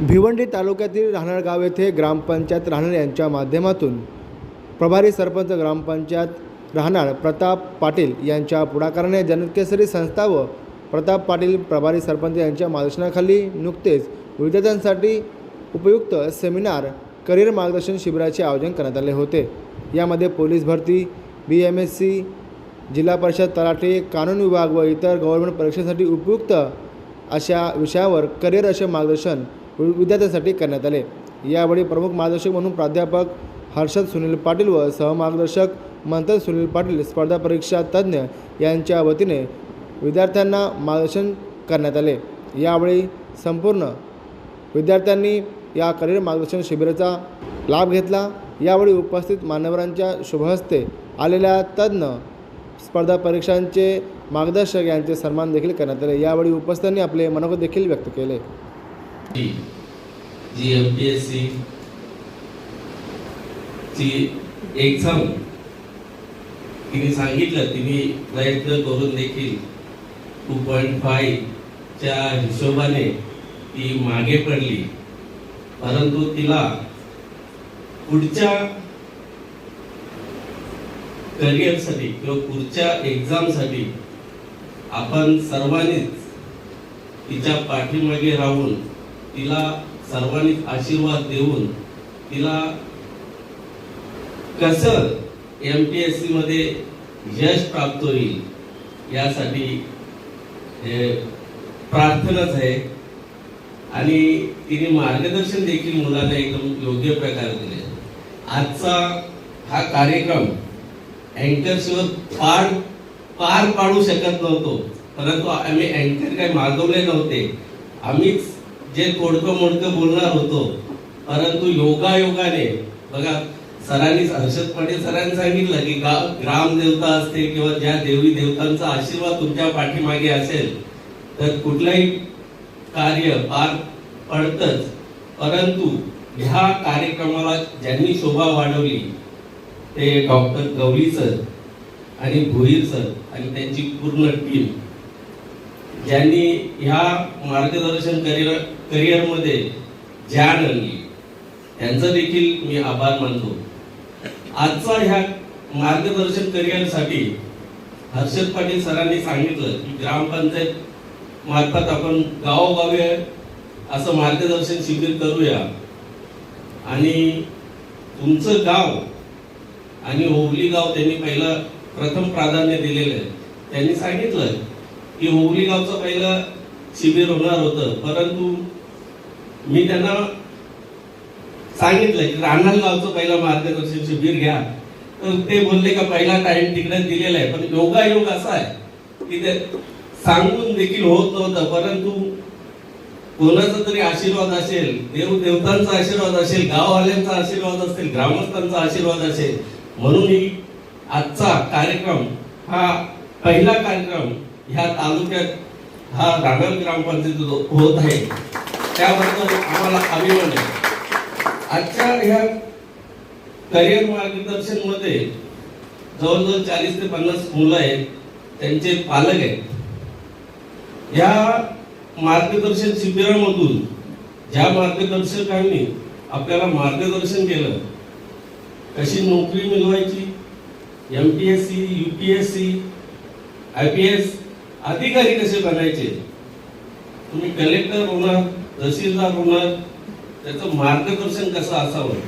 भिवंडी तालुक्यातील राहणार गाव येथे ग्रामपंचायत राहणार यांच्या माध्यमातून प्रभारी सरपंच ग्रामपंचायत राहणार प्रताप पाटील यांच्या पुढाकाराने जनकेसरी संस्था व प्रताप पाटील प्रभारी सरपंच यांच्या मार्गदर्शनाखाली नुकतेच विद्यार्थ्यांसाठी उपयुक्त सेमिनार करिअर मार्गदर्शन शिबिराचे आयोजन करण्यात आले होते. यामध्ये पोलीस भरती बी एम एस सी जिल्हा परिषद तलाठी कानून विभाग व इतर गव्हर्नमेंट परीक्षेसाठी उपयुक्त अशा विषयावर करिअर असे मार्गदर्शन विद्यार्थ्यांसाठी करण्यात आले. यावेळी प्रमुख मार्गदर्शक म्हणून प्राध्यापक हर्षद सुनील पाटील व सहमार्गदर्शक मंथन सुनील पाटील स्पर्धा परीक्षा तज्ज्ञ यांच्या वतीने विद्यार्थ्यांना मार्गदर्शन करण्यात आले. यावेळी संपूर्ण विद्यार्थ्यांनी या करिअर मार्गदर्शन शिबिराचा लाभ घेतला. यावेळी उपस्थित मान्यवरांच्या शुभहस्ते आलेल्या तज्ज्ञ स्पर्धा परीक्षांचे मार्गदर्शक यांचे सन्मान देखील करण्यात आले. यावेळी उपस्थितांनी आपले मनोगत देखील व्यक्त केले. जी एम पी एस सी ची एक्झाम तिने सांगितलं तिने प्रयत्न करून देखील टू पॉईंट फाईव्हच्या हिशोबाने ती मागे पडली. परंतु तिला पुढच्या करिअरसाठी किंवा पुढच्या एक्झामसाठी आपण सर्वांनीच तिच्या पाठीमागे राहून तिला सर्वांनी आशीर्वाद देऊन तिला कसं एम पी एस सीमध्ये यश प्राप्त होईल यासाठी हे प्रार्थनाच आहे. आणि तिने मार्गदर्शन देखील मुलांना एकदम योग्य प्रकारे दिले. आजचा हा कार्यक्रम अँकरशिवाय पार पार पाडू शकत नव्हतो. परंतु आम्ही अँकर काही मागवले नव्हते. आम्हीच जे कोडकं मोडकं बोलणार होतो परंतु योगायोगाने बघा सरांनी हर्षद पाटील सरांनी सांगितलं की गा- ग्रामदेवता असते किंवा ज्या देवी देवतांचा आशीर्वाद तुमच्या पाठीमागे असेल तर कुठलंही कार्य पार पडतच. परंतु ह्या कार्यक्रमाला ज्यांनी शोभा वाढवली ते डॉक्टर गवळी सर आणि भोईर सर आणि त्यांची पूर्ण टीम ज्यांनी ह्या मार्गदर्शन करिअर करिअरमध्ये ज्ञान आणली त्यांचं देखील मी आभार मानतो. आजचा ह्या मार्गदर्शन करिअरसाठी हर्षद पाटील सरांनी सांगितलं की ग्रामपंचायत मार्फत आपण गावोगावी असं मार्गदर्शन शिबिर करूया. आणि तुमचं गाव आणि ओवली गाव त्यांनी पहिलं प्रथम प्राधान्य दिलेलं आहे. त्यांनी सांगितलं की ओवली गावचं पहिलं शिबिर होणार होतं. परंतु मी त्यांना सांगितलं की राहणार गावचं पहिलं मार्गदर्शन शिबिर घ्या. तर ते बोलले का पहिला टाइम तिकडे दिलेला आहे. पण योगायोग असा आहे की ते सांगून देखील होत नव्हतं. परंतु कोणाचा तरी आशीर्वाद असेल देव देवतांचा आशीर्वाद असेल गाववाल्यांचा आशीर्वाद असेल ग्रामस्थांचा आशीर्वाद असेल म्हणून ही आजचा कार्यक्रम हा पहिला कार्यक्रम ह्या तालुक्यात हा रागल ग्रामपंचायत होत आहे त्याबद्दल आम्हाला अभिमान आहे. आजच्या ह्या करिअर मार्गदर्शनमध्ये जवळजवळ चाळीस ते पन्नास मुलं आहेत त्यांचे पालक आहेत. या मार्गदर्शन शिबिरामधून ज्या मार्गदर्शकांनी आपल्याला मार्गदर्शन केलं कशी नोकरी मिळवायची M P S C U P S C I P S अधिकारी कसे बनायचे? तुम्ही कलेक्टर होणार तहसीलदार होणार त्याचं मार्गदर्शन कसं असावं?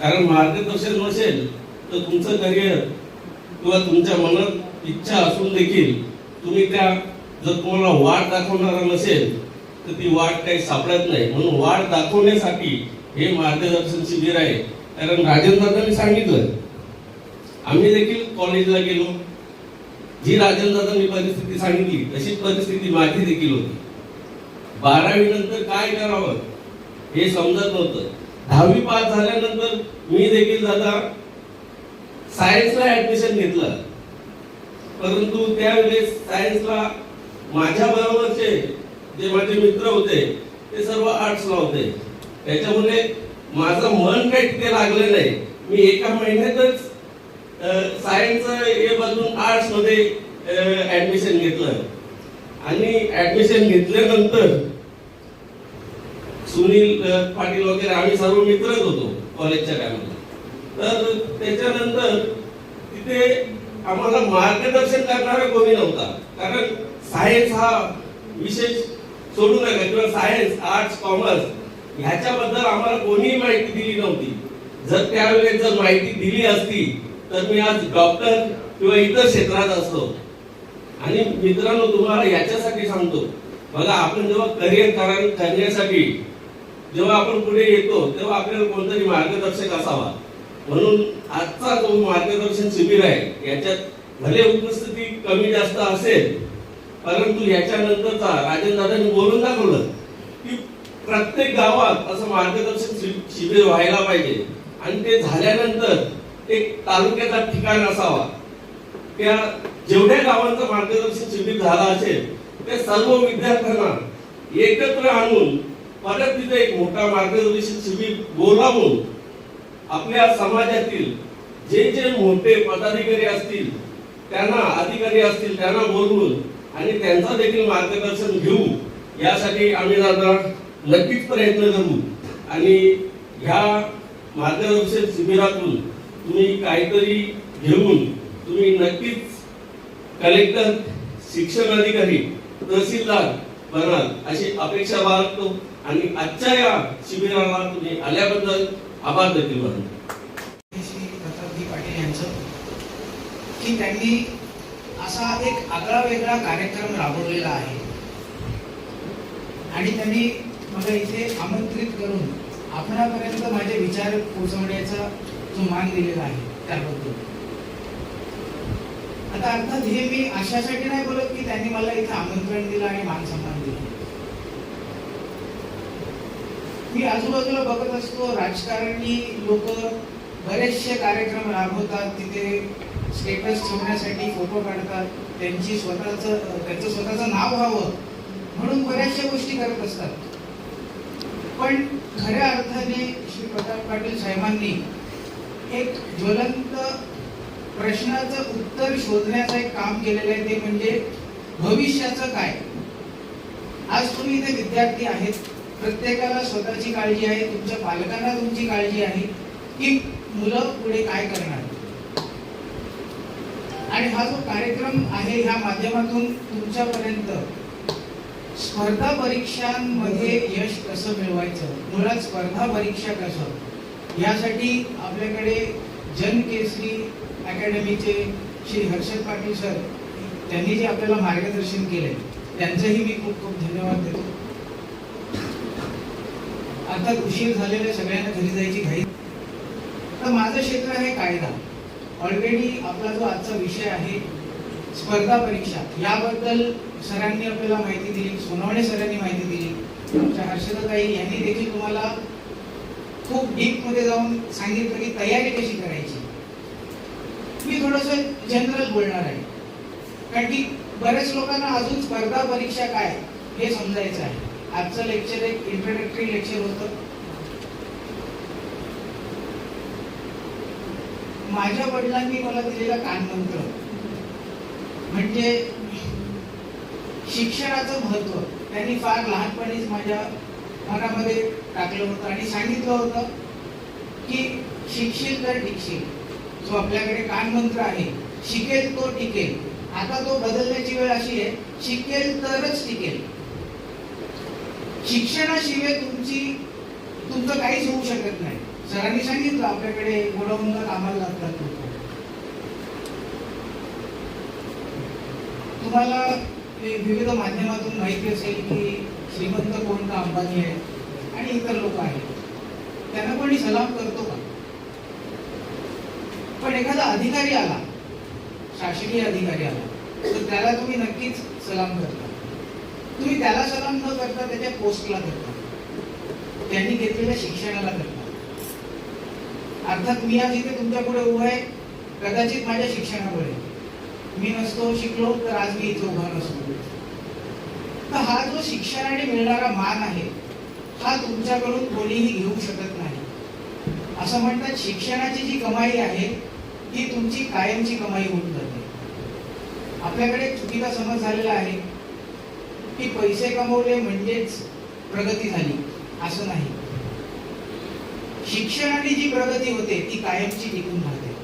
कारण मार्गदर्शन नसेल तर तुमचं करिअर किंवा तुमच्या मनात इच्छा असून देखील तुम्ही त्या जर तुम्हाला वाट दाखवणारा नसेल तर ती वाट काही सापडत नाही. म्हणून वाट दाखवण्यासाठी हे मार्गदर्शन शिबिर आहे. कारण राजेंद्रदादांनी सांगितलं आम्ही देखील कॉलेजला गेलो. जी राजेंद्रदादांनी परिस्थिती सांगितली तशीच परिस्थिती माझी देखील होती. बारावी नंतर काय करावं हे समजत नव्हतं. दहावी पास झाल्यानंतर मी देखील दादा सायन्सला ऍडमिशन घेतलं. परंतु त्यावेळेस सायन्सला माझ्या बरोबरचे जे माझे मित्र होते ते सर्व आर्ट्सला होते. त्याच्यामुळे माझं मन काही तिथे लागलं नाही. मी एका महिन्यातच सायन्स हे बदलून आर्ट्समध्ये ऍडमिशन घेतलं. आणि ऍडमिशन घेतल्यानंतर सुनील पाटील वगैरे आम्ही सर्व मित्रच होतो कॉलेजच्या टायमाला तर त्याच्यानंतर तिथे आम्हाला मार्गदर्शन करणारा कोणी नव्हता. कारण सायन्स हा विशेष सोडू नका. किंवा सायन्स आर्ट्स कॉमर्स ह्याच्याबद्दल आम्हाला कोणीही माहिती दिली नव्हती. जर त्यावेळेस जर माहिती दिली असती तर मी आज डॉक्टर किंवा इतर क्षेत्रात असतो. आणि मित्रांनो तुम्हाला याच्यासाठी सांगतो. बघा आपण जेव्हा करिअर करण्यासाठी जेव्हा आपण पुढे येतो तेव्हा आपल्याला कोणतरी मार्गदर्शक असावा. म्हणून आजचा जो मार्गदर्शन शिबिर आहे याच्यात भले उपस्थिती कमी जास्त असेल परंतु याच्यानंतरचा राजेंद्रांनी बोलून दाखवलं की प्रत्येक गावात असं मार्गदर्शन शिबिर व्हायला पाहिजे. आणि ते झाल्यानंतर एक तालुक्याचा ठिकाण असावा. त्या जेवढ्या गावांचं मार्गदर्शन शिबिर झालं असेल त्या सर्व विद्यार्थ्यांना एकत्र आणून परत तिथे एक मोठा मार्गदर्शन शिबिर बोलावून आपल्या समाजातील जे जे मोठे पदाधिकारी असतील त्यांना अधिकारी असतील त्यांना बोलवून आणि त्यांचं देखील मार्गदर्शन घेऊ यासाठी आम्ही दादा नक्कीच प्रयत्न करू. आणि ह्या मार्गदर्शन शिबिरातून तुम्ही काहीतरी घेऊन तुम्ही नक्कीच कलेक्टर शिक्षण अधिकारी तहसीलदार बनाल अशी अपेक्षा बाळगतो. आणि आजच्या या शिबिराला तुम्ही आल्याबद्दल आभार देखील मानतो. पाटील यांचं की त्यांनी असा एक आगळा वेगळा कार्यक्रम राबवलेला आहे. आणि त्यांनी मला इथे आमंत्रित करून आपणापर्यंत माझे विचार पोहोचवण्याचा तो मान दिलेला आहे त्याबद्दल. आता अर्थात हे मी अशासाठी नाही बोलत की त्यांनी मला इथे आमंत्रण दिलं आणि मान सन्मान दिला. मी आजूबाजूला बघत असतो राजकारणी लोक बरेचसे कार्यक्रम राबवतात तिथे स्टेटस ठेवण्यासाठी फोटो काढतात त्यांची स्वतःचं त्यांचं स्वतःचं नाव व्हावं म्हणून बऱ्याचशा गोष्टी करत असतात. पण खऱ्या अर्थाने श्री प्रताप पाटील साहेबांनी एक ज्वलंत प्रश्नाचं उत्तर शोधण्याचं एक काम केलेलं आहे ते म्हणजे भविष्याचं काय? आज तुम्ही इथे विद्यार्थी आहेत प्रत्येकाला स्वतःची काळजी आहे तुमच्या पालकांना तुमची काळजी आहे की मुलं पुढे काय करणार? आणि हा जो कार्यक्रम आहे ह्या माध्यमातून तुमच्यापर्यंत स्पर्धा परीक्षांमध्ये यश कसं मिळवायचं? मुळात स्पर्धा परीक्षा कसं? यासाठी आपल्याकडे जनकेसरी अकॅडमीचे श्री हर्षद पाटील सर त्यांनी जे आपल्याला मार्गदर्शन केले त्यांचंही मी खूप खूप धन्यवाद देतो. आता उशीर झालेल्या सगळ्यांना घरी जायची घाई. तर माझं क्षेत्र आहे कायदा. ऑलरेडी आपला जो आजचा विषय आहे स्पर्धा परीक्षा याबद्दल सरांनी आपल्याला माहिती दिली सोनवणे सरांनी माहिती दिली. आमच्या हर्षदाताई यांनी देखील तुम्हाला खूप डीपमध्ये जाऊन सांगितलं की तयारी कशी करायची. मी थोडस जनरल बोलणार आहे. कारण की बऱ्याच लोकांना अजून स्पर्धा परीक्षा काय हे समजायचं आहे. आजचं लेक्चर एक इंट्रोडक्टरी लेक्चर होतं. माझ्या वडिलांनी मला दिलेला कानमंत्र. म्हणजे शिक्षणाचं महत्त्व. त्यांनी फार लहानपणीच माझ्या मनामध्ये टाकलं होतं आणि सांगितलं होतं की शिकशील तर टिकशील. जो आपल्याकडे कानमंत्र आहे शिकेल तो टिकेल. आता तो बदलण्याची वेळ अशी आहे शिकेल तरच टिकेल. शिक्षणाशिवाय तुमची तुमचं काहीच होऊ शकत नाही. सरांनी सांगितलं आपल्याकडे गोडाऊनला कामाला लागतात तुम्हाला विविध माध्यमातून माहिती असेल की श्रीमंत कोणता अंबानी आहे? आणि इतर लोक आहेत. त्यांना कोणी सलाम करतो का? पण एखादा अधिकारी आला शासकीय अधिकारी आला तर त्याला तुम्ही नक्कीच सलाम करता. तुम्ही त्याला सलाम न करता त्याच्या पोस्टला करता. त्यांनी घेतलेल्या शिक्षणाला करता. अर्थात मी आज इथे तुमच्यापुढे उभा आहे. कदाचित माझ्या शिक्षणामुळे. मी नसतो शिकलो तर आज मी इथे उभा नसतो. तर हा जो शिक्षणाने मिळणारा मान आहे हा तुमच्याकडून कोणीही घेऊ शकत नाही. असं म्हणतात शिक्षणाची जी कमाई आहे ती तुमची कायमची कमाई होऊन जाते. आपल्याकडे चुकीचा समज झालेला आहे. की पैसे कमवले म्हणजेच प्रगती झाली असं नाही. शिक्षणाने जी प्रगती होते ती कायमची टिकून राहते.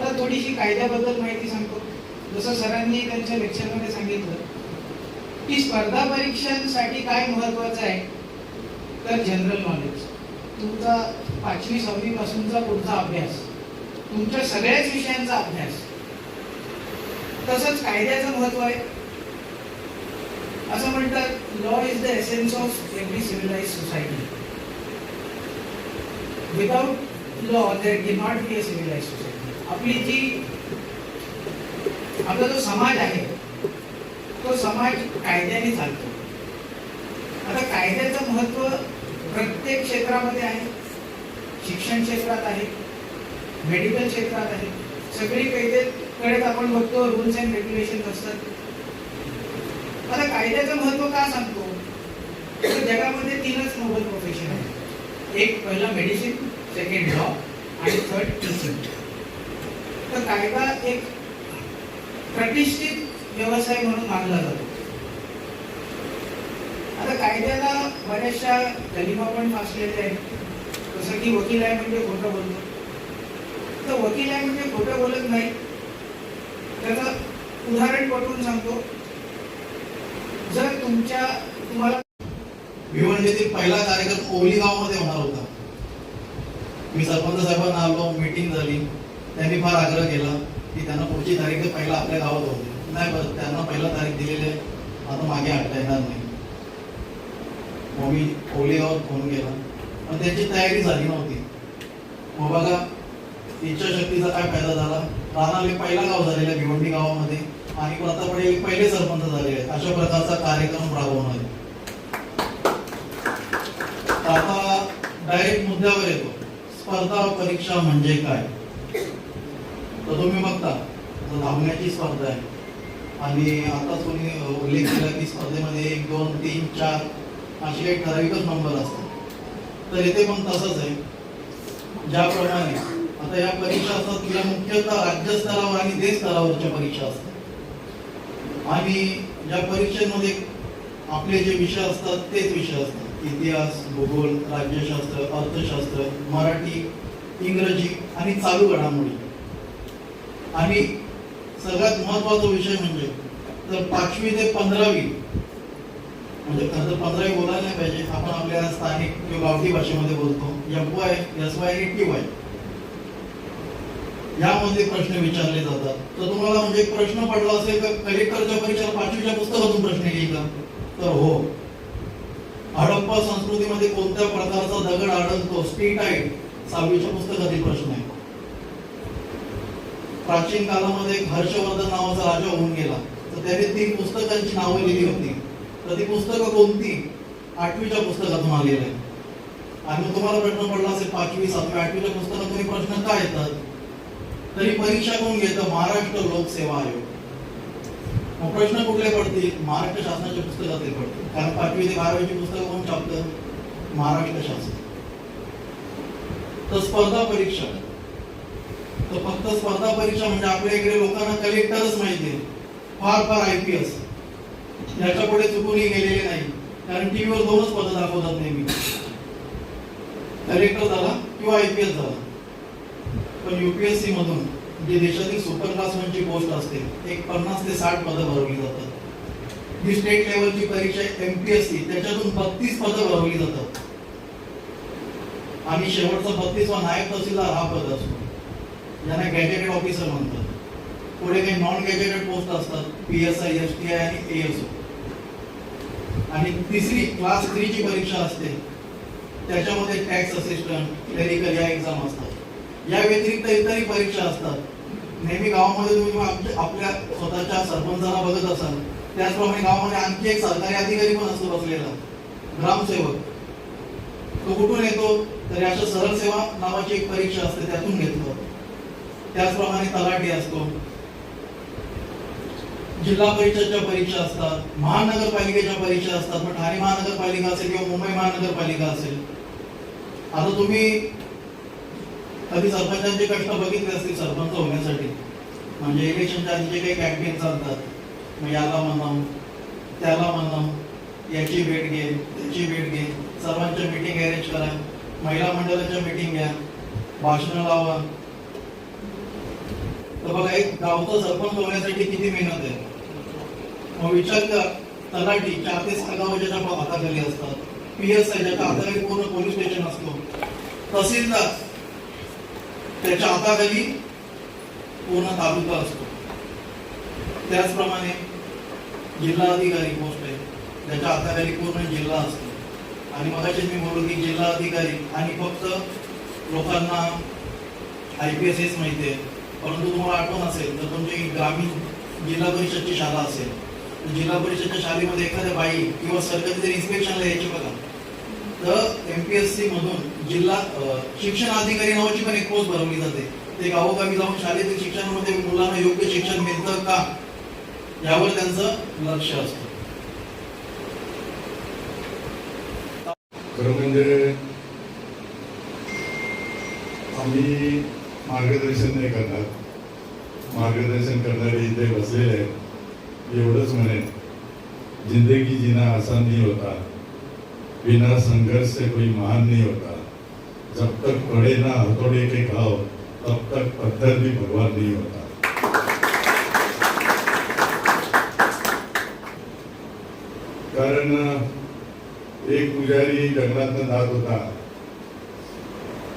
तर थोडीशी कायद्याबद्दल माहिती सांगतो. जसं सरांनी त्यांच्या लेक्चरमध्ये सांगितलं की स्पर्धा परीक्षांसाठी काय महत्वाचं आहे? तर जनरल नॉलेज तुमचा पाचवी सहावी पासूनचा पुढचा अभ्यास. तुमच्या सगळ्याच विषयांचा अभ्यास. तसंच कायद्याचं महत्त्व आहे. असं म्हणतात law is the essence of every civilise society without law there did not be a civilise society आपली जी आपला जो समाज आहे तो समाज कायद्याने चालतो. आता कायद्याचं महत्त्व प्रत्येक क्षेत्रामध्ये आहे. शिक्षण क्षेत्रात आहे. मेडिकल क्षेत्रात आहे. सगळी कायद्याकडे आपण बघतो रूल्स अँड रेग्युलेशन असतात. आता कायद्याचं महत्त्व का सांगतो? तर जगामध्ये तीनच नोबल प्रोफेशन आहे एक पहिला मेडिसिन सेकंड लॉ आणि थर्ड टीचिंग तर कायदा एक प्रतिष्ठित व्यवसाय म्हणून मानला जातो. आता कायद्याला बऱ्याचशा गलिमा पण फासलेल्या आहेत. जसं की वकील आहे म्हणजे खोटं बोलतो तर वकील आहे म्हणजे खोटं बोलत नाही. त्याचं उदाहरण पटवून सांगतो. जर तुमच्या तुम्हाला भिवंडीतील म्हणजे पहिला कार्यक्रम ओली गावमध्ये होणार होता. मी सरपंच साहेबांना आलो मीटिंग झाली. त्यांनी फार आग्रह केला की त्यांना पुढची तारीख पहिला आपल्या गावात होती. नाही बरं त्यांना पहिला तारीख दिलेली आहे. आता मागे हटता येणार नाही. मग मी ओली फोन केला. पण त्याची तयारी झाली नव्हती. मग बघा इच्छाशक्तीचा काय फायदा झाला? राणाले पहिला गाव झालेला भिवंडी गावामध्ये. आणि प्रतापडे पहिले सरपंच झाले आहेत. अशा प्रकारचा कार्यक्रम राबवणार आहे. आता डायरेक्ट मुद्द्यावर येतो. स्पर्धा परीक्षा म्हणजे काय? तर तुम्ही बघता धावण्याची स्पर्धा आहे. आणि आता कोणी उल्लेख केला की स्पर्धेमध्ये एक दोन तीन चार असे काही ठराविकच नंबर असतात. तर येथे पण तसंच आहे. ज्याप्रमाणे आता या परीक्षा असतात तिला मुख्यतः राज्यस्तरावर आणि देश स्तरावरच्या परीक्षा असतात. आणि या परीक्षेमध्ये आपले जे विषय असतात तेच विषय असतात. इतिहास भूगोल राज्यशास्त्र अर्थशास्त्र मराठी इंग्रजी आणि चालू घडामोडी. आणि सगळ्यात महत्त्वाचा विषय म्हणजे तर पाचवी ते पंधरावी म्हणजे खरं पंधरावी बोलायला नाही पाहिजे आपण आपल्या स्थानिक किंवा गावठी भाषेमध्ये बोलतो एफ वाय एस वाय आणि टी वाय. यामध्ये प्रश्न विचारले जातात. तर तुम्हाला म्हणजे प्रश्न पडला असेल का कलेक्टरच्या परीक्षेला पाचवीच्या पुस्तकातून प्रश्न येईल का? तर हो. हडप्पा संस्कृतीमध्ये कोणत्या प्रकारचा दगड आढळतो? स्टीटाईट सहावीच्या पुस्तकातील प्रश्न आहे. प्राचीन काळामध्ये एक हर्षवर्धन नावाचा राजा होऊन गेला. तर त्याने तीन पुस्तकांची नावं लिहिली होती. तर ती पुस्तकं कोणती? आठवीच्या पुस्तकातून आलेली आहे आणि तुम्हाला प्रश्न पडला असेल पाचवी सातवी आठवीच्या पुस्तकातून प्रश्न काय येतात? तरी परीक्षा कोण घेतं? महाराष्ट्र लोकसेवा आयोग. मग प्रश्न कुठले पडतील? महाराष्ट्र शासनाच्या पुस्तकातील पडतील. कारण पाचवी ते बारावीची पुस्तकं कोण छापतं? महाराष्ट्र शासन. तर स्पर्धा परीक्षा. तर फक्त स्पर्धा परीक्षा म्हणजे आपल्या इकडे लोकांना कलेक्टरच माहिती आहे. फार फार आय पी एस याच्यापुढे चुकूनही गेलेले नाही. कारण टीव्हीवर दोनच पद दाखवतात नेहमी. कलेक्टर झाला किंवा आय पी एस झाला. पण युपीएससी मधून जे देशातील सुपर क्लासमनची पोस्ट असते एक पन्नास ते साठ पदं भरवली जातात. जी स्टेट लेवलची परीक्षा एमपीएससी त्याच्यातून बत्तीस पदं भरवली जातात. आणि शेवटचा बत्तीसवा नायब तहसीलदार हा पद असतो. ज्यांना गॅजेटेड ऑफिसर म्हणतात. पुढे काही नॉन गॅजेटेड पोस्ट असतात P S I S T I आणि एएसओ आणि तिसरी क्लास थ्री ची परीक्षा असते. त्याच्यामध्ये टॅक्स असिस्टंट क्लेरिकल या एक्झाम असतात. या व्यतिरिक्त इतरही परीक्षा असतात. नेहमी गावामध्ये तुम्ही आपल्या स्वतःच्या सरपंचाला बघत असाल त्याचप्रमाणे गावामध्ये आणखी एक सरकारी अधिकारी पण असतो बसलेला. ग्रामसेवक. तो कुठून येतो? तर अशा सरळ सेवा नावाची एक परीक्षा असते त्यातून घेतलं. त्याचप्रमाणे तलाठी असतो. जिल्हा परिषदच्या परीक्षा असतात महानगरपालिकेच्या परीक्षा असतात. मग ठाणे महानगरपालिका असेल किंवा मुंबई महानगरपालिका असेल. आता तुम्ही कधी सरपंचांचे कष्ट बघितले असतील सरपंच होण्यासाठी? म्हणजे इलेक्शनच्या आधी जे काही कॅम्पेन चालतात. मग याला म्हणावं त्याला म्हणावं याची भेट घे त्याची भेट घे. सर्वांच्या मीटिंग अरेंज करा. महिला मंडळाच्या मीटिंग घ्या. भाषणं लावा. तर बघा एक गावचं सरपंच होण्यासाठी किती मेहनत आहे. मग विचार कर तलाठी चार ते सहा गाव ज्याच्या हाताखाली असतात पी एस आय ज्याच्या हाताखाली पूर्ण पोलीस स्टेशन असतो. तहसीलदार त्याच्या हाताखाली पूर्ण तालुका असतो. त्याचप्रमाणे जिल्हा अधिकारी पोस्ट आहे त्याच्या हाताखाली पूर्ण जिल्हा असतो. आणि मगाशी मी बोललो की जिल्हा अधिकारी आणि फक्त लोकांना आय पी एस हेच माहिती आहे. परंतु तुम्हाला आठवण असेल तर तुमची ग्रामीण जिल्हा परिषदची शाळा असेल जिल्हा परिषदच्या शाळेमध्ये एखाद्या बाई किंवा सरकारी जर इन्स्पेक्शनला यायची बघा तर एम पी एस सी मधून जिल्हा शिक्षण अधिकारी नावाची पण एक पोस्ट भरवली जाते. ते गावोगावी जाऊन शाळेतील शिक्षणामध्ये मुलांना योग्य शिक्षण मिळतं का? यावर त्यांचं लक्ष असतं. खरं म्हणजे आम्ही मार्गदर्शन नाही करणार मार्गदर्शन करणारे इथे बसलेले आहेत. एवढंच म्हणेन जिंदगी जीना आसान नहीं होता बिना संघर्ष से कोई महान नहीं होता। जब तक पड़े ना हथौड़े के घाव तब तक पत्थर भी भगवान नहीं होता। कारण एक पुजारी जंगलातनं जात होता।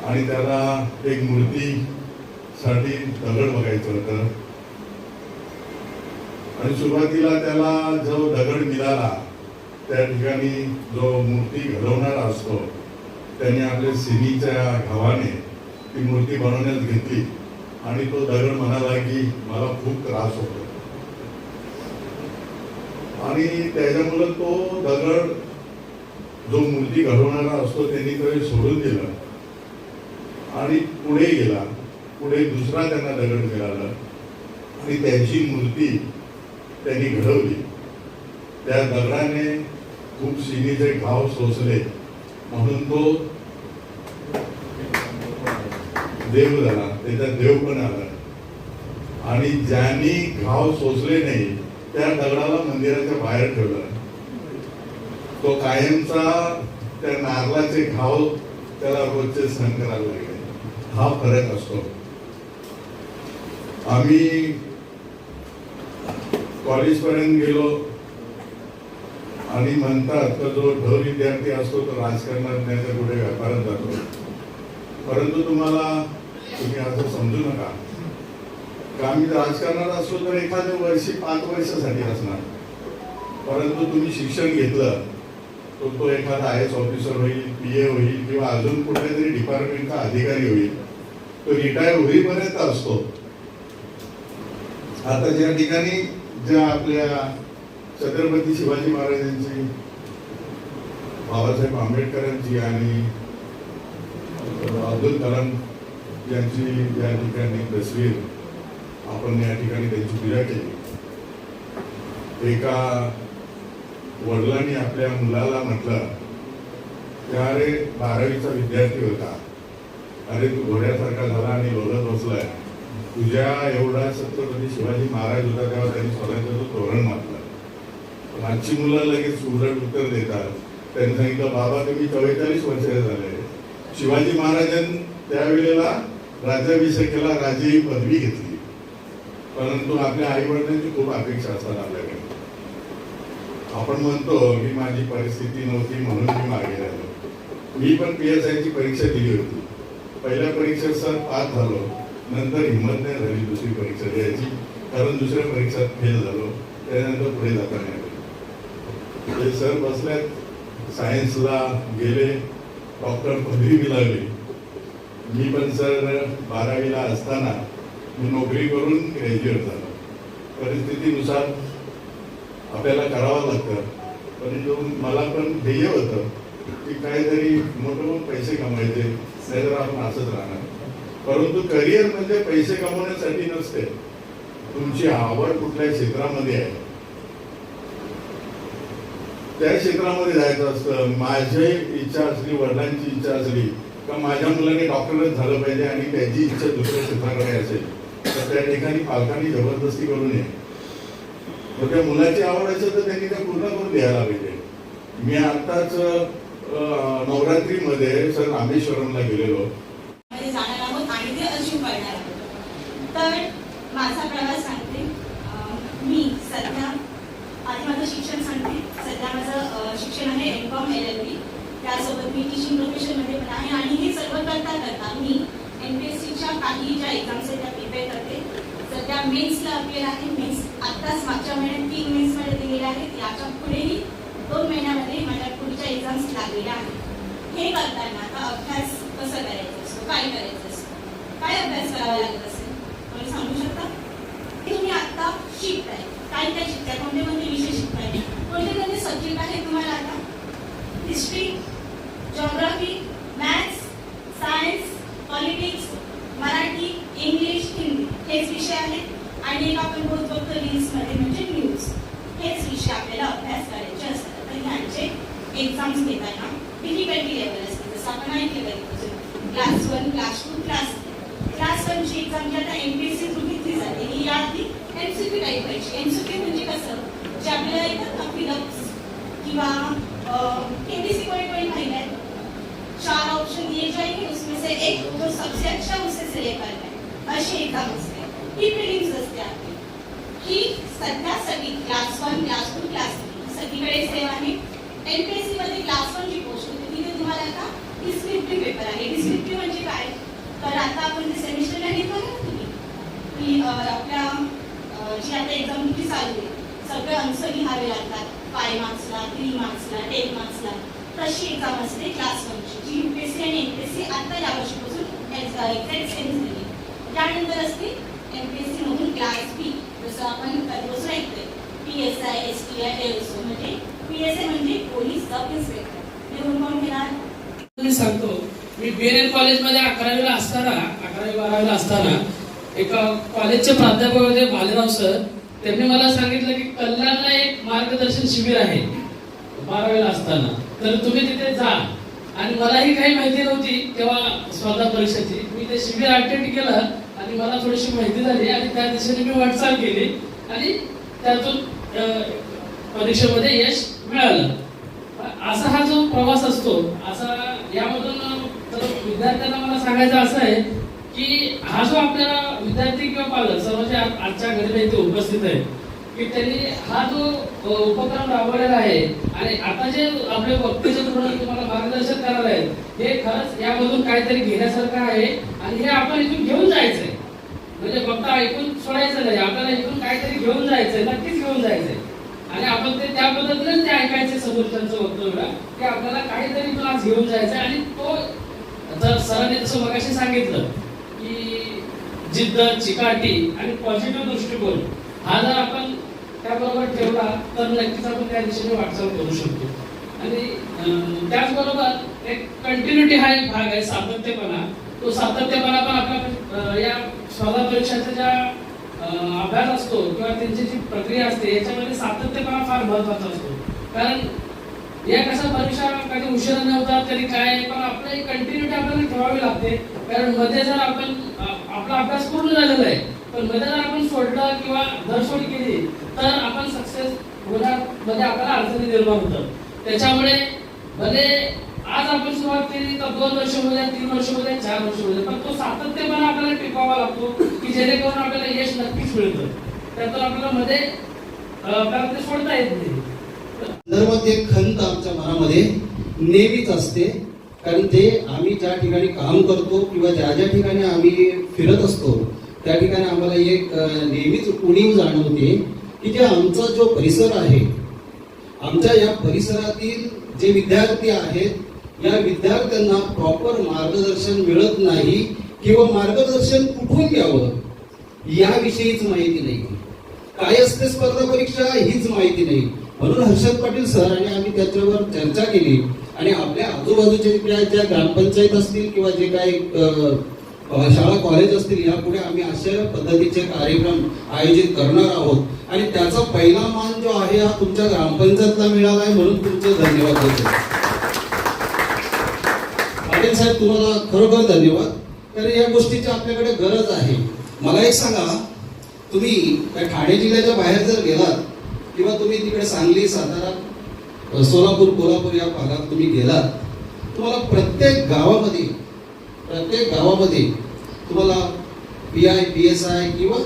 आणि त्याला एक मूर्ती साठी दगड बघायचं होतं. आणि सुरुवातीला त्याला जो दगड मिळाला त्या ठिकाणी जो मूर्ती घडवणारा असतो त्याने आपल्या सिनीच्या घावाने ती मूर्ती बनवण्यात घेतली. आणि तो दगड म्हणाला की मला खूप त्रास होतो. आणि त्याच्यामुळे तो दगड जो मूर्ती घडवणारा असतो त्यांनी तो सोडून दिला. आणि पुढे गेला. पुढे दुसरा त्यांना दगड मिळाला आणि त्यांची मूर्ती त्यांनी घडवली. त्या दगडाने खूप सिनीचे घाव सोसले. म्हणून तो देव झाला त्याचा देव पण आला. आणि ज्यांनी घाव सोसले नाही त्या दगडाला मंदिराच्या बाहेर ठेवला. तो कायमचा त्या नारळाचे घाव त्याला रोजचे सहन करायला लागले. हा फरक असतो. आम्ही कॉलेजपर्यंत गेलो आणि म्हणतात तर जो ढ विद्यार्थी असतो तो राजकारणात नाही तर कुठे व्यापारात जातो. परंतु तुम्हाला तुम्ही असं समजू नका का आम्ही राजकारणात असलो तर एखाद्या वर्षी पाच वर्षासाठी असणार. परंतु तुम्ही शिक्षण घेतलं तो तो एखादा आय एस ऑफिसर होईल पी ए होईल किंवा अजून कुठल्या तरी डिपार्टमेंटचा अधिकारी होईल तो रिटायर होईपर्यंत असतो. आता ज्या ठिकाणी ज्या आपल्या छत्रपती शिवाजी महाराजांची बाबासाहेब आंबेडकरांची आणि अब्दुल कलाम यांची या ठिकाणी तस्वीर आपण या ठिकाणी त्यांची पूजा केली एका वडिलांनी आपल्या मुलाला म्हटलं त्या अरे बारावीचा विद्यार्थी होता. अरे तू घोड्यासारखा झाला आणि लोलत बसलाय. तुझ्या एवढा छत्रपती शिवाजी महाराज होता तेव्हा त्यांनी स्वतःचं तो तोरण मारलं पण आजची मुलं लगेच उलट उत्तर देतात. त्यांनी सांगितलं बाबा तुम्ही चव्वेचाळीस वर्षाचे झाले शिवाजी महाराजांनी त्यावेळेला राज्याभिषेकाला राजे ही पदवी घेतली. परंतु आपल्या आई वडिलांची खूप अपेक्षा असतात आपल्याकडे. आपण म्हणतो की माझी परिस्थिती नव्हती म्हणून मी मागे राहिलो. मी पण पी एस आयची परीक्षा दिली होती. पहिल्या परीक्षेत सर पास झालो. नंतर हिंमत नाही झाली दुसरी परीक्षा द्यायची. कारण दुसऱ्या परीक्षेत फेल झालो. त्यानंतर पुढे जाता नाही आलं. ते सर बसल्यात. सायन्सला गेले. डॉक्टर पदवी मिळाली मी पण सर बारावीला असताना मी नोकरी करून ग्रॅज्युएट झालो. परिस्थितीनुसार आपल्याला करावं लागतं. परंतु मला पण ध्येय होतं की काहीतरी मोठं पैसे कमायचे नाहीतर आपण असंच राहणार. परंतु करिअर म्हणजे पैसे कमवण्यासाठी नसते. तुमची आवड कुठल्या क्षेत्रामध्ये आहे? त्या क्षेत्रामध्ये जायचं असतं. माझी इच्छा असली वडिलांची इच्छा असली का माझ्या मुलाने डॉक्टरच झालं पाहिजे आणि त्याची इच्छा दुसऱ्या क्षेत्राकडे असेल तर त्या ठिकाणी पालकांनी जबरदस्ती करू नये मग त्या मुलाची आवड असेल तर त्यांनी ते पूर्ण करून द्यायला पाहिजे. मी आत्ताच अं, नवरात्रीमध्ये सर रामेश्वरमला गेलेलो मध्ये जाणार आहोत आणि ते अचीव करणार आहोत तर माझा प्रवास सांगते. मी सध्या आधी माझं शिक्षण सांगते. सध्या माझं शिक्षण आहे M com L L B त्यासोबत मी टीचिंग प्रोफेशनमध्ये पण आहे आणि हे सर्व करता करता मी एम पी एस सीच्या काही ज्या एक्झाम्स आहेत त्या प्रिपेअर करते. सध्या मेन्सला अपियर आहे. मेन्स आत्ताच मागच्या महिन्यात तीन मेन्समध्ये दिलेल्या आहेत. याच्या पुढेही दोन महिन्यामध्ये माझ्या पुढच्या एक्झाम्स लागलेल्या आहेत. हे करताना आता अभ्यास कसं करायचा असतो? काय करायचं असतो? काय अभ्यास करावा लागत असतो मला सांगू शकता? हे तुम्ही आता शिकताय काय काय शिकताय कोणते कोणते विषय शिकताय कोणते कोणते सब्जेक्ट आहे तुम्हाला आता? History geography maths science politics Marathi English Hindi हेच विषय आहेत. आणि एक आपण रोज बघतो रील्समध्ये म्हणजे न्यूज हेच विषय आपल्याला अभ्यास करायचे असतात. तर ह्यांचे एक्झाम्स घेताना डिफिकल्टी लेवल असते. जसं आपण ऐकलं class one class two class class वनची एक्झाम जी आता एमपीएससी थ्रू घेतली जाते. ही याआधी एम टाईप व्हायची एम म्हणजे कसं? जे आपल्याला येतात ना फिलअप्स किंवा हिंदी पॉईंट पॉईंट पाहिलं आहे चार ऑप्शन दिए जाएंगे उसमें से एक जो सबसे अच्छा उसे सिलेक्ट करना है अशी एका असते ही प्रिलिम्स असते आपली. ही सध्या सगळी class one class two class three सगळीकडे सेम आहे. एमपीएससी मध्ये क्लास वन जी पोस्ट होती तिथे तुम्हाला आता डिस्क्रिप्टिव्ह पेपर आहे. डिस्क्रिप्टिव्ह म्हणजे काय? तर आता आपण जे सेमिस्टर की आपल्या जी आता एक्झाम किती चालू आहे सगळे अंक लिहावे लागतात फाय मार्क्सला थ्री मार्क्सला टेन मार्क्सला तशी एक्झाम असते क्लास वनची जी यू पी एस सी आणि एम पी एस सी आता या वर्षीपासून एक्झॅक्ट सेम झाली त्यानंतर असते एम पी एस सी मधून क्लास बी जसं आपण कधीपासून ऐकतोय. P S I S T I L S O म्हणजे पी एस आय म्हणजे पोलीस सब इन्स्पेक्टर हे कोण घेणार? मी सांगतो मी बीएनएल कॉलेजमध्ये अकरावीला असताना अकरावी बारावीला असताना एका कॉलेजचे प्राध्यापक होते भालेराव सर त्यांनी मला सांगितलं की कल्याणला एक मार्गदर्शन शिबिर आहे बारावीला असताना. तर तुम्ही तिथे जा. आणि मलाही काही माहिती नव्हती तेव्हा स्पर्धा परीक्षेची. मी ते शिबिर अटेंड केलं आणि मला थोडीशी माहिती झाली आणि त्या दिशेने मी वाटचाल केली आणि त्यातून परीक्षेमध्ये यश मिळालं. असा हा जो प्रवास असतो असा यामधून तर विद्यार्थ्यांना मला सांगायचं असं आहे की हा जो आपल्याला विद्यार्थी किंवा पालक सर्व जे आजच्या घरी इथे उपस्थित आहे की त्यांनी हा जो उपक्रम राबवलेला आहे आणि आता जे आपले वक्ते जे तुम्हाला मार्गदर्शन करणार आहेत हे खरंच यामधून काहीतरी घेण्यासारखं आहे आणि हे आपण इथून घेऊन जायचंय. म्हणजे फक्त ऐकून सोडायचं नाही आपल्याला इथून काहीतरी घेऊन जायचंय नक्कीच घेऊन जायचंय. आणि आपण ते त्या पद्धतीनेच ते ऐकायचे समोरच्यांचं वक्तव्य की आपल्याला काहीतरी इथून आज घेऊन जायचंय आणि तो जर सरांनी तसं मगाशी सांगितलं की जिद्द चिकाटी आणि पॉझिटिव्ह दृष्टिकोन हा जर आपण त्याबरोबर ठेवला तर नक्कीच आपण त्या दिशेने वाटचाल करू शकतो. आणि त्याचबरोबर एक कंटिन्युटी हा एक भाग आहे सातत्यपणा. तो सातत्यपणा पण आपल्या या स्पर्धा परीक्षाचा ज्या अभ्यास असतो किंवा त्यांची जी प्रक्रिया असते याच्यामध्ये सातत्यपणा फार महत्त्वाचा असतो. कारण या कसं परीक्षा कधी उशिरा न होतात कधी काय पण आपलं एक कंटिन्युटी आपल्याला ठेवावी लागते. कारण मध्ये जर आपण आपला अभ्यास पूर्ण झालेला आहे पण मध्ये जर आपण सोडलं किंवा धरसोड केली तर आपण सक्सेस होणार मध्ये आपल्याला अडचणी निर्माण होतात. त्याच्यामुळे भले आज आपण सुरुवात केली तर दोन वर्ष होऊ द्या तीन वर्ष होऊ द्या चार वर्ष होऊ द्या पण तो सातत्यपणा आपल्याला टिकवावा लागतो की जेणेकरून आपल्याला यश नक्कीच मिळतं. त्यातून आपल्याला मध्ये आपल्याला ते सोडता येत नाही. संदर्भात ते खंत आमच्या मनामध्ये नेहमीच असते. कारण ते आम्ही ज्या ठिकाणी काम करतो किंवा ज्या ज्या ठिकाणी आम्ही फिरत असतो त्या ठिकाणी आम्हाला एक नेहमीच उणीव जाणवते की जे आमचा जो परिसर आहे आमच्या या परिसरातील जे विद्यार्थी आहेत या विद्यार्थ्यांना प्रॉपर मार्गदर्शन मिळत नाही किंवा मार्गदर्शन कुठून घ्यावं याविषयीच माहिती नाही. काय असते स्पर्धा परीक्षा हीच माहिती नाही. म्हणून हर्षद पाटील सर आणि आम्ही त्याच्यावर चर्चा केली आणि आपल्या आजूबाजूचे ज्या ग्रामपंचायत असतील किंवा जे काही शाळा कॉलेज असतील यापुढे आम्ही अशा पद्धतीचे कार्यक्रम आयोजित करणार आहोत. आणि त्याचा पहिला मान जो आहे हा तुमच्या ग्रामपंचायतला मिळाला आहे म्हणून तुमचे धन्यवाद देतो. पाटील साहेब तुम्हाला खरोखर धन्यवाद. कारण या गोष्टीची आपल्याकडे गरज आहे. मला एक सांगा तुम्ही त्या ठाणे जिल्ह्याच्या बाहेर जर गेलात किंवा तुम्ही तिकडे सांगली सातारा सोलापूर कोल्हापूर या भागात तुम्ही गेलात तुम्हाला प्रत्येक गावामध्ये प्रत्येक गावामध्ये तुम्हाला P I P S I किंवा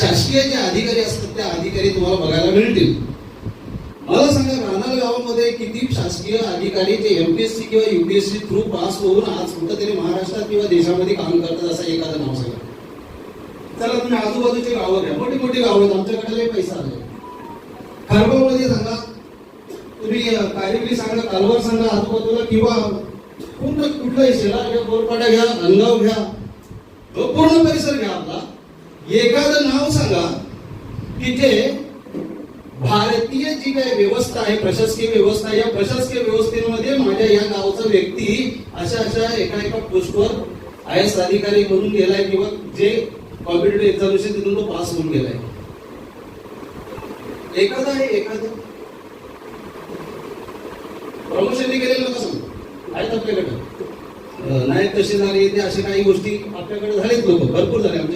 शासकीय जे अधिकारी असतात त्या अधिकारी तुम्हाला बघायला मिळतील. मला सांगा राहणार गावामध्ये किती शासकीय अधिकारी जे एम पी एस सी किंवा U P S C through pass होऊन आज कुठंतरी महाराष्ट्रात किंवा देशामध्ये काम करतात असं एखादं नाव सांगा. चला तुम्ही आजूबाजूचे गावं घ्या. मोठी मोठी गावं आहेत. आमच्याकडे लय पैसा आले खारगावमध्ये सांगा तुम्ही कारिवली सांगा कालवर सांगा आजूबाजूला किंवा पूर्ण कुठलाही शेला घ्या बोरपाटा घ्या अंगाव घ्या पूर्ण परिसर घ्या आपला. एखादं नाव सांगा की जे भारतीय जी काही व्यवस्था आहे प्रशासकीय व्यवस्था या प्रशासकीय व्यवस्थेमध्ये माझ्या या गावचा व्यक्ती अशा अशा एका एका पोस्टवर आय एस अधिकारी म्हणून गेलाय किंवा जे कॉम्पिटेटिव्ह एक्झामिनेशन तिथून तो पास होऊन गेलाय. एखादं आहे एखादं प्रमोशनने केलेलं नका सांगू आहेत आपल्याकडे नाही नायब तहसीलदार येते अशा काही गोष्टी आपल्याकडे झालेत लोक. भरपूर झाले आमच्या